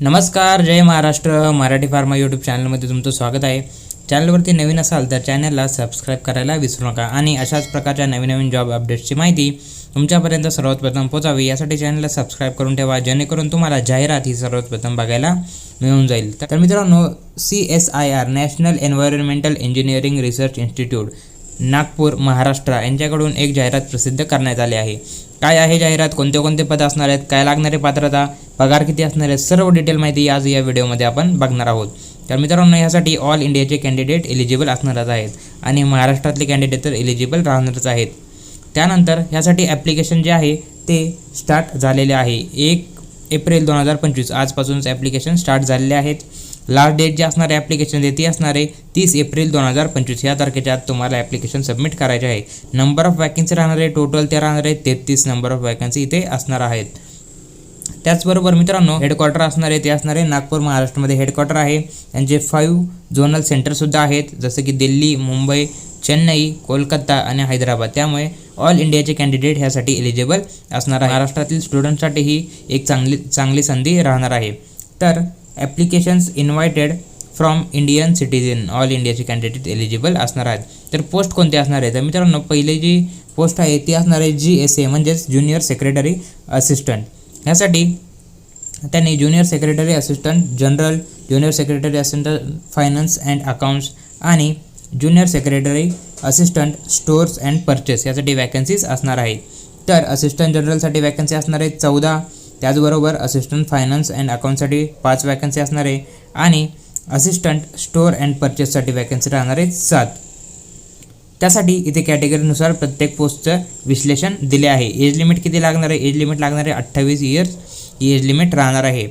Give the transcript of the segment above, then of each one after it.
नमस्कार जय Maharashtra. Marathi pharma YouTube चॅनलमध्ये तुमचं स्वागत आहे. चॅनलवरती नवीन असाल तर चॅनलला सबस्क्राईब करायला विसरू नका आणि अशाच प्रकारच्या नवीन नवीन जॉब अपडेट्सची माहिती तुमच्यापर्यंत सर्वात प्रथम पोचावी यासाठी चॅनलला सबस्क्राईब करून ठेवा जेणेकरून तुम्हाला जाहिरात ही सर्वात प्रथम बघायला मिळून जाईल. तर मित्रांनो C S I R National Environmental Engineering Research Institute Nagpur Maharashtra यांच्याकडून एक जाहिरात प्रसिद्ध करण्यात आली आहे. काय आहे जाहिरात? कोणते कोणते पद असणार आहेत? काय लागणारे पात्रता? पगार किती असणार आहे सर्व डिटेल माहिती आज या व्हिडिओमध्ये आपण बघणार आहोत. तर मित्रांनो यासाठी ऑल इंडियाचे कॅन्डिडेट एलिजिबल असणारच आहेत आणि महाराष्ट्रातले कॅन्डिडेट तर एलिजिबल राहणारच आहेत. त्यानंतर ह्यासाठी ॲप्लिकेशन जे आहे ते स्टार्ट झालेले आहे. एक एप्रिल दोन हजार पंचवीस आजपासूनच ॲप्लिकेशन स्टार्ट झालेले आहेत. लास्ट डेट जे असणार आहे ॲप्लिकेशन ती असणार आहे तीस एप्रिल दोन हजार पंचवीस. या तारखेच्या आत तुम्हाला ॲप्लिकेशन सबमिट करायचे आहे. नंबर ऑफ वॅकन्सी राहणार आहे टोटल ते राहणार आहे तेहतीस. नंबर ऑफ वॅकन्सी इथे असणार आहेत. त्याचबरोबर मित्रांनो हेडक्वार्टर असणारे ते असणारे नागपूर महाराष्ट्रामध्ये हेडक्वार्टर आहे. त्यांचे फाईव्ह झोनल सेंटरसुद्धा आहेत. जसं की दिल्ली मुंबई चेन्नई कोलकाता आणि हैदराबाद. त्यामुळे ऑल इंडियाचे कॅन्डिडेट ह्यासाठी एलिजिबल असणार आहे. महाराष्ट्रातील स्टुडंटसाठी ही एक चांगली चांगली संधी राहणार आहे. तर applications invited from Indian citizen all इंडियाचे कॅन्डिडेट एलिजिबल असणार आहेत. तर पोस्ट कोणते असणार आहे? तर मित्रांनो पहिले जी पोस्ट आहे ती असणार आहे जी एस ए म्हणजेच ज्युनियर सेक्रेटरी असिस्टंट ह्यासाठी त्यांनी junior secretary assistant general junior secretary assistant finance and accounts आणि junior secretary assistant stores and purchase यासाठी वॅकन्सीज असणार आहेत. तर असिस्टंट जनरलसाठी वॅकन्सी असणार आहे चौदा त्याचबरोबर असिस्टंट फायनान्स अँड अकाउंटसाठी पाच वॅकन्सी असणार आहे आणि असिस्टंट स्टोअर अँड परचेससाठी वॅकन्सी राहणार आहे सात. त्यासाठी इथे कॅटेगरीनुसार प्रत्येक पोस्टचं विश्लेषण दिले आहे. एज लिमिट किती लागणार आहे? एज लिमिट लागणार आहे अठ्ठावीस इयर्स ही एज लिमिट राहणार आहे.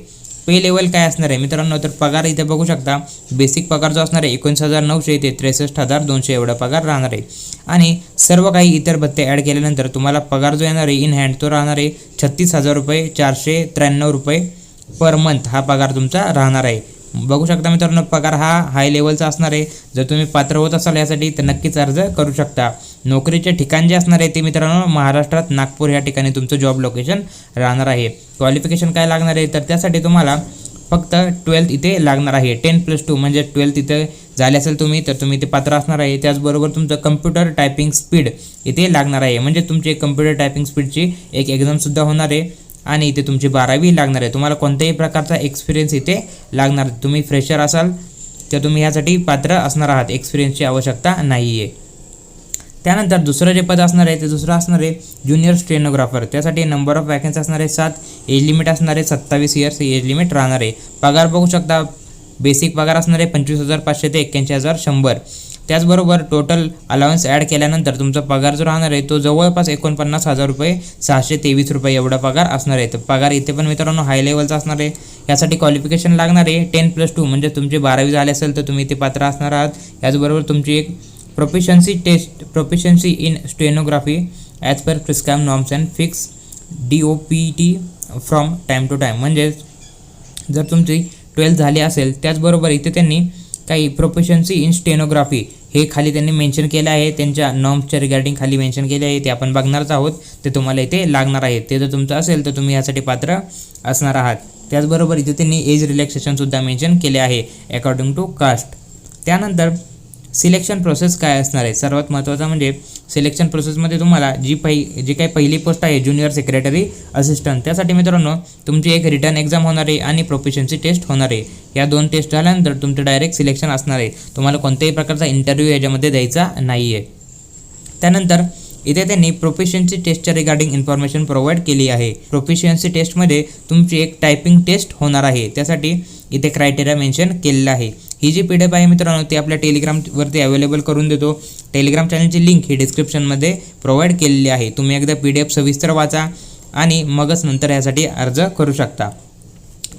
पे लेवल काय असणार आहे? मित्रांनो तर पगार इथे बघू शकता. बेसिक पगार जो असणार आहे एकोणीस हजार नऊशे ते त्रेसष्ट हजार दोनशे एवढा पगार राहणार आहे. आणि सर्व काही इतर भत्ते ॲड केल्यानंतर तुम्हाला पगार जो येणार आहे इन हँड तो राहणार आहे. छत्तीस हजार रुपये चारशे त्र्याण्णव रुपये पर मंथ हा पगार तुमचा राहणार आहे. बघू शकता मित्रांनो पगार हा हाय लेवलचा असणार आहे. जर तुम्ही पात्र होत असाल यासाठी तर नक्कीच अर्ज करू शकता. नोकरीचे ठिकाण जे असणार आहे ते मित्रांनो महाराष्ट्रात नागपूर या ठिकाणी तुमचं जॉब लोकेशन राहणार आहे. क्वालिफिकेशन काय लागणार आहे? तर त्यासाठी तुम्हाला फक्त ट्वेल्थ इथे लागणार आहे. टेन प्लस टू म्हणजे ट्वेल्थ इथे झाले असेल तुम्ही तर तुम्ही इथे पात्र असणार आहे. त्याचबरोबर तुमचं कम्प्युटर टायपिंग स्पीड इथे लागणार आहे. म्हणजे तुमची कम्प्युटर टायपिंग स्पीडची एक एक्झामसुद्धा होणार आहे. आणि इथे तुमची बारावी लागणार आहे. तुम्हाला कोणत्याही प्रकारचा एक्सपिरियन्स इथे लागणार तुम्ही फ्रेशर असाल तर तुम्ही ह्यासाठी पात्र असणार आहात. एक्सपिरियन्सची आवश्यकता नाही आहे त्यानंतर दुसरं जे पद असणार आहे ते दुसरं असणार आहे ज्युनियर स्टेनोग्राफर त्यासाठी नंबर ऑफ वॅकन्सी असणार आहे सात एज लिमिट असणार आहे सत्तावीस इयर्स एज लिमिट राहणार आहे. पगार बघू शकता बेसिक पगार असणार आहे पंचवीस हजार पाचशे ते एक्क्याऐंशी हजार शंभर. त्याचबरोबर टोटल अलाउन्स ॲड केल्यानंतर तुमचा पगार जो राहणार आहे तो जवळपास एकोणपन्नास हजार रुपये सहाशे तेवीस रुपये एवढा पगार असणार आहे. तर पगार इथे पण मित्रांनो हाय लेवलचा असणार आहे. यासाठी क्वालिफिकेशन लागणार आहे. टेन प्लस टू म्हणजे तुमची बारावी झाले असेल तर तुम्ही इथे पात्र असणार आहात. याचबरोबर तुमची एक proficiency test proficiency in stenography as per prescribe norms and fix D O P T from time to time म्हणजेच जर तुमची ट्वेल्थ झाली असेल त्याचबरोबर इथे त्यांनी काही प्रोफेशन्सी इन स्टेनोग्राफी हे खाली त्यांनी मेन्शन केलं आहे. त्यांच्या नॉर्म्सच्या रिगार्डिंग खाली मेन्शन केले आहे. ते आपण बघणारच आहोत. ते तुम्हाला इथे लागणार आहे ते जर तुमचं असेल तर तुम्ही यासाठी पात्र असणार आहात. त्याचबरोबर इथे त्यांनी एज रिलॅक्सेशनसुद्धा मेन्शन केले आहे अकॉर्डिंग टू कास्ट त्यानंतर सिलेक्शन प्रोसेस काय असणार आहे? सर्वात महत्त्वाचं म्हणजे सिलेक्शन प्रोसेसमध्ये तुम्हाला जी पहि जी काही पहिली पोस्ट आहे ज्युनियर सेक्रेटरी असिस्टंट त्यासाठी मित्रांनो तुमची एक रिटर्न एक्झाम होणार आहे आणि प्रोफेशनची टेस्ट होणार आहे. या दोन टेस्ट झाल्यानंतर तुमचं डायरेक्ट सिलेक्शन असणार आहे. तुम्हाला कोणत्याही प्रकारचा इंटरव्ह्यू याच्यामध्ये द्यायचा नाही आहे त्यानंतर इथे त्यांनी प्रोफिशियन्सी टेस्टच्या रिगार्डिंग इन्फॉर्मेशन प्रोव्हाइड केली आहे. प्रोफिशियन्सी टेस्टमध्ये तुमची एक टायपिंग टेस्ट होणार आहे. त्यासाठी इथे क्रायटेरिया मेन्शन केलेलं आहे. ही जी पी डी एफ आहे मित्रांनो ती आपल्या टेलिग्रामवरती अवेलेबल करून देतो. टेलिग्राम चॅनलची लिंक ही डिस्क्रिप्शनमध्ये प्रोव्हाइड केलेली आहे. तुम्ही एकदा पी डी एफ सविस्तर वाचा आणि मगच नंतर यासाठी अर्ज करू शकता.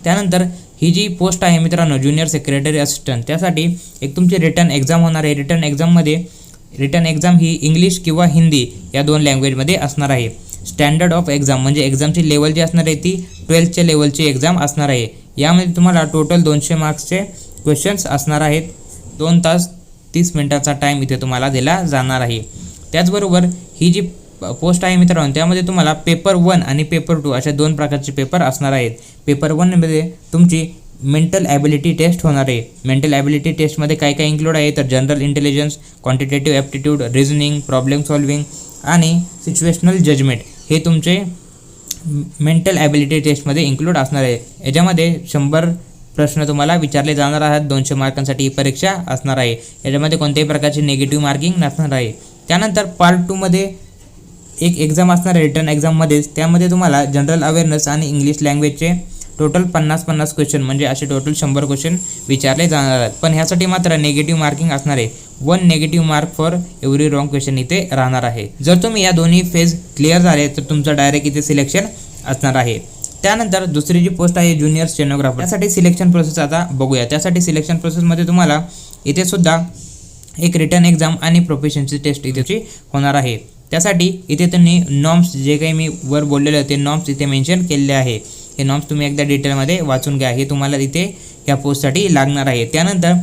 त्यानंतर ही जी पोस्ट आहे मित्रांनो ज्युनियर सेक्रेटरी असिस्टंट त्यासाठी एक तुमची रिटर्न एक्झाम होणार आहे. रिटर्न एक्झाममध्ये रिटर्न एक्झाम ही इंग्लिश किंवा हिंदी या दोन लँग्वेजमध्ये असणार आहे. स्टँडर्ड ऑफ एक्झाम म्हणजे एक्झामची लेवल जी असणार आहे ती ट्वेल्थच्या लेवलची एक्झाम असणार आहे. यामध्ये तुम्हाला टोटल दोनशे मार्क्सचे क्वेश्चन्स असणार आहेत. दोन तास तीस मिनटाचा टाईम इथे तुम्हाला दिला जाणार आहे. त्याचबरोबर ही जी पोस्ट आहे मित्रांनो त्यामध्ये तुम्हाला पेपर वन आणि पेपर टू अशा दोन प्रकारचे पेपर असणार आहेत. पेपर वनमध्ये तुमची मेंटल ॲबिलिटी टेस्ट होणार आहे. मेंटल ॲबिलिटी टेस्टमध्ये काय काय इन्क्लूड आहे? तर general intelligence quantitative aptitude reasoning problem solving आणि सिच्युएशनल जजमेंट हे तुमचे मेंटल ॲबिलिटी टेस्टमध्ये इन्क्लूड असणार आहे. याच्यामध्ये शंभर प्रश्न तुम्हाला विचारले जाणार आहेत. दोनशे मार्कांसाठी ही परीक्षा असणार आहे. याच्यामध्ये कोणत्याही प्रकारची निगेटिव्ह मार्किंग नसणार आहे. त्यानंतर पार्ट टूमध्ये एक एक्झाम असणार आहे रिटर्न एक्झाममध्येच त्यामध्ये तुम्हाला जनरल अवेअरनेस आणि इंग्लिश लँग्वेजचे टोटल पन्नास पन्नास क्वेश्चन म्हणजे असे टोटल शंभर क्वेश्चन विचारले जाणार आहेत. पण ह्यासाठी मात्र नेगेटिव्ह मार्किंग असणार आहे. One negative mark for every wrong question इथे राहणार आहे. जर तुम्ही या दोन्ही फेज क्लिअर झाले तर तुमचं डायरेक्ट इथे सिलेक्शन असणार आहे. त्यानंतर दुसरी जी पोस्ट आहे ज्युनियर स्टेनोग्राफर त्यासाठी सिलेक्शन प्रोसेस आता बघूया. त्यासाठी सिलेक्शन प्रोसेसमध्ये तुम्हाला इथे सुद्धा एक रिटर्न एक्झाम आणि प्रोफेशनची टेस्ट इथेची होणार आहे. त्यासाठी इथे त्यांनी नॉर्म्स जे काही मी वर बोललेले होते नॉर्म्स इथे मेन्शन केलेले आहे. हे नॉर्म्स तुम्ही एकदा डिटेलमध्ये वाचून घ्या. हे तुम्हाला इथे या पोस्टसाठी लागणार आहे. त्यानंतर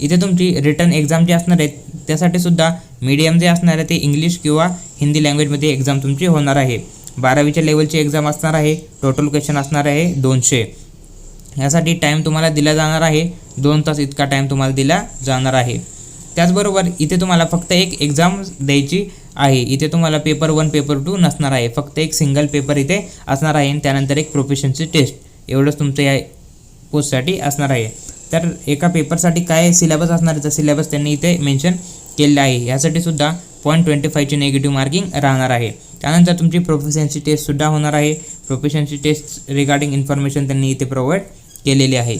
इथे तुमची रिटर्न एक्झाम जी असणार आहे त्यासाठी सुद्धा मीडियम जे असणार आहे ते इंग्लिश किंवा हिंदी लँग्वेजमध्ये एक्झाम तुमची होणार आहे. बारावीच्या लेवलची एक्झाम असणार आहे टोटल क्वेश्चन असणार आहे दोनशे. यासाठी टाईम तुम्हाला दिला जाणार आहे दोन तास इतका टाईम तुम्हाला दिला जाणार आहे. त्याचबरोबर इथे तुम्हाला फक्त एक एक्झाम द्यायची आहे. इथे तुम्हाला पेपर वन पेपर टू नसणार आहे. फक्त एक सिंगल पेपर इथे असणार आहे आणि त्यानंतर एक प्रोफेशनची टेस्ट एवढंच तुमचं या पोस्टसाठी असणार आहे. तर एका पेपरसाठी काय सिलेबस असणार आहे? तर सिलेबस त्यांनी इथे मेन्शन केलेलं आहे. यासाठी सुद्धा पॉईंट ट्वेंटी फायची निगेटिव्ह मार्किंग राहणार आहे. त्यानंतर तुमची प्रोफेशनची टेस्टसुद्धा होणार आहे. प्रोफेशनची टेस्ट रिगार्डिंग इन्फॉर्मेशन त्यांनी इथे प्रोव्हाइड केलेली आहे.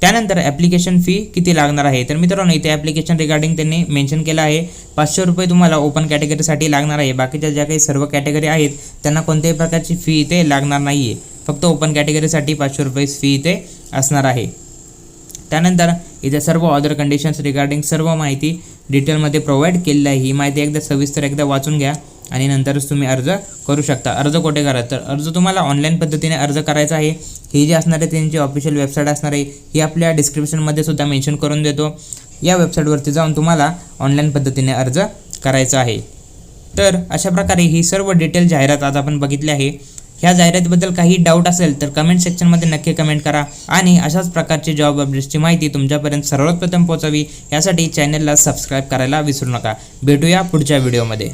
त्यानंतर ॲप्लिकेशन फी किती लागणार आहे? तर मित्रांनो इथे ॲप्लिकेशन रिगार्डिंग त्यांनी मेन्शन केलं आहे. पाचशे रुपये तुम्हाला ओपन कॅटेगरीसाठी लागणार आहे. बाकीच्या ज्या काही सर्व कॅटेगरी आहेत त्यांना कोणत्याही प्रकारची फी इथे लागणार नाही आहे फक्त ओपन कॅटेगरीसाठी पाचशे रुपये फी इथे असणार आहे. त्यानंतर इथे सर्व ऑदर कंडिशन्स रिगार्डिंग सर्व माहिती डिटेलमध्ये प्रोव्हाइड केलेली आहे. ही माहिती एकदा सविस्तर एकदा वाचून घ्या. आणि नंतरच तुम्ही अर्ज करू शकता. अर्ज कुठे करा तर अर्ज तुम्हाला ऑनलाईन पद्धतीने अर्ज करायचा आहे. ही जी असणार आहे त्यांची ऑफिशियल वेबसाईट असणार आहे ही आपल्या डिस्क्रिप्शनमध्ये सुद्धा मेन्शन करून देतो. या वेबसाईटवरती जाऊन तुम्हाला ऑनलाईन पद्धतीने अर्ज करायचा आहे. तर अशा प्रकारे ही सर्व डिटेल जाहिरात आज आपण बघितली आहे. ह्या जाहिरातीबद्दल काही डाऊट असेल तर कमेंट सेक्शनमध्ये नक्की कमेंट करा आणि अशाच प्रकारची जॉब अपडेट्सची माहिती तुमच्यापर्यंत सर्वात प्रथम पोहोचावी. यासाठी चॅनलला सबस्क्राईब करायला विसरू नका. भेटूया पुढच्या व्हिडिओमध्ये